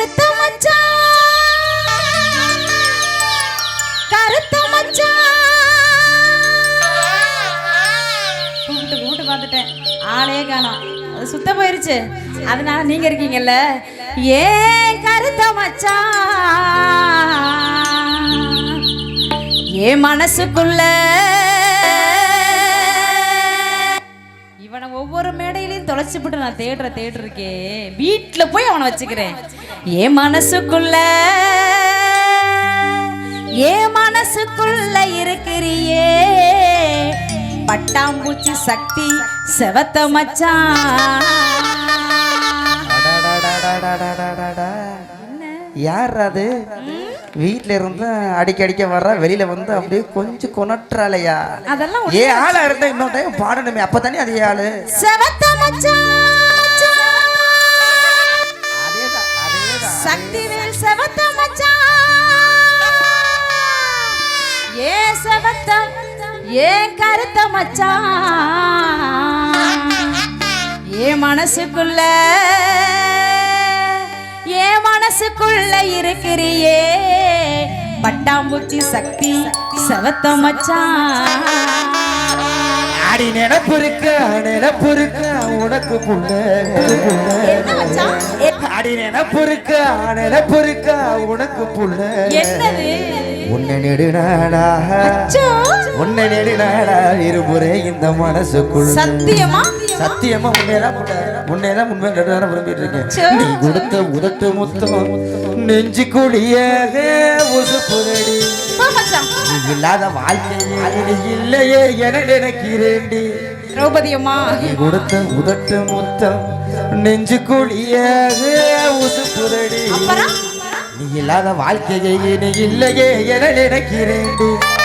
கருத்த மச்சான் கூப்பிட்டு கூப்பிட்டு பார்த்துட்டேன். ஆளே காணோம். அது சுத்த போயிருச்சு. அதனால நீங்க இருக்கீங்கல்ல? ஏன் கருத்த மச்சான் ஏன் மனசுக்குள்ள தொலைச்சிப்பட்டு நான் தேடுற தேடுறக்கே வீட்டில் போய் அவனை வச்சுக்கிறேன். என் மனசுக்குள்ள என் மனசுக்குள்ள இருக்கிறியே. பட்டாம்பூச்சி சக்தி செவத்த மச்சான். யார் அது வீட்ல இருந்து அடிக்க அடிக்க வர்றா வெளியில வந்து அப்படியே கொஞ்சம் கொணற்றாலையா? அதெல்லாம் ஏ ஆளா இருந்தா இன்னொரு டைம் பாடணுமே. அப்பதானே அது ஆளு. அதேதான் சக்திவேல் செவத்த மச்சான் ஏ செவத்தம் ஏ கருத்த மச்சான் ஏ மனசுக்குள்ள மனசுக்குள்ள இருக்கிறியே. பட்டாம்பூச்சி சக்தி செவத்த மச்சான் அடி நினப்பு இருக்க நினப்பு இருக்க உனக்கு புள்ள அடி நினப்பு இருக்க நினப்பு இருக்க உனக்கு புள்ள என்னது? உன்னை நெடுநாடா. உன்னை நெடுநாடா இருமுறை இந்த மனசுக்குள்ள சத்தியமா? சத்தியமா உண்மையதான் உன்னையதான் உண்மை நடுநாட விரும்பிட்டு இருக்கேன். நீ கொடுத்த உதட்டு முத்தம் நெஞ்சு குடியாக உசுப்புரடி இல்லாத வாழ்க்கை இல்லையே என நினைக்கிறேன்டி. திரௌபதி அம்மா நீ கொடுத்த உதட்டு முத்தம் நெஞ்சு குழியாக உசுப்புரடி அப்புறம் நீ இல்லாத வாழ்க்கையை இனி இல்லையே என நினைக்கிறேன்.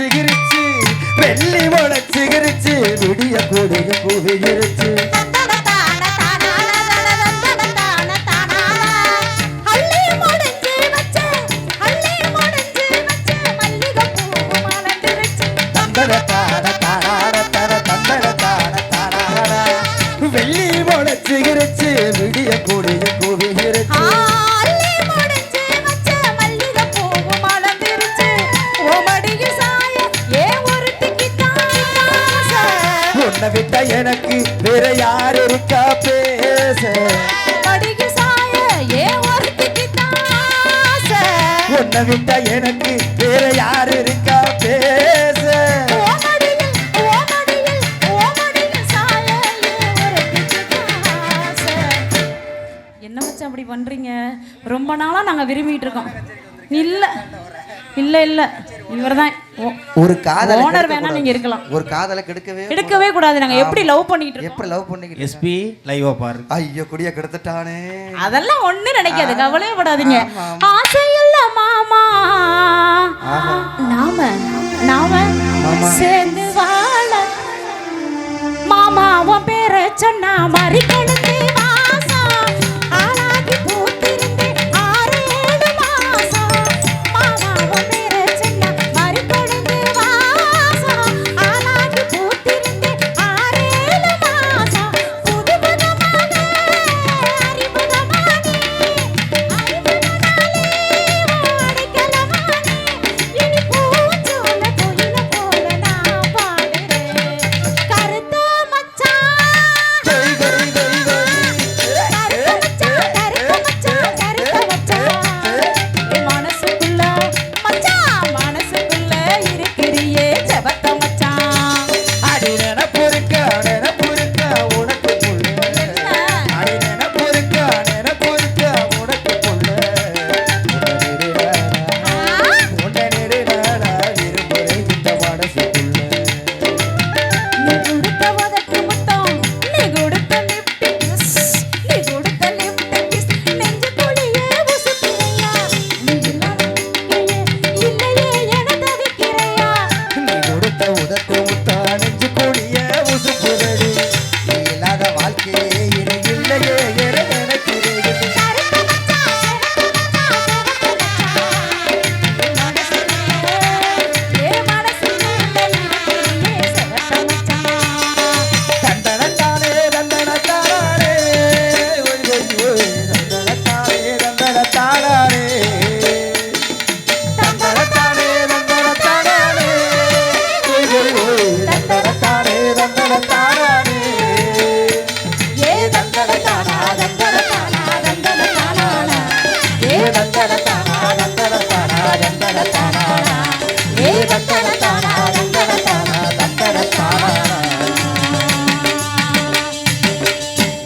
சிகிரிச்சு வெள்ளி முளை சிகரிச்சு விடிய கூடிய கூவியிருச்சு உன்னை விட்ட எனக்கு வேற யார் இருக்கா? பேச. உன்னை விட்ட எனக்கு வேற யார் இருக்கா? பேச. என்ன வச்சு அப்படி பண்றீங்க? ரொம்ப நாளா நாங்க விரும்பிட்டு இருக்கோம். இல்ல இல்ல இல்ல. இவர்தான். ஓ- ஒரு காதல ஓனர் வேணா நீங்க இருக்கலாம். ஒரு காதலை கெடுக்கவே எடுக்கவே கூடாது. நாங்க எப்படி லவ் பண்ணிட்டு இருக்கோம்? எப்படி லவ் பண்ணிக்கிட்டு எஸ்பி லைவா பாரு. ஐயோ குடிய கெடுத்துட்டானே. அதெல்லாம் ஒண்ணு நினைக்காது. கவலையே படாதீங்க ஆசையில்ல மாமா. நாம நாம சேர்ந்து வாழ. மாமா உன் பேரை சொன்னா மறி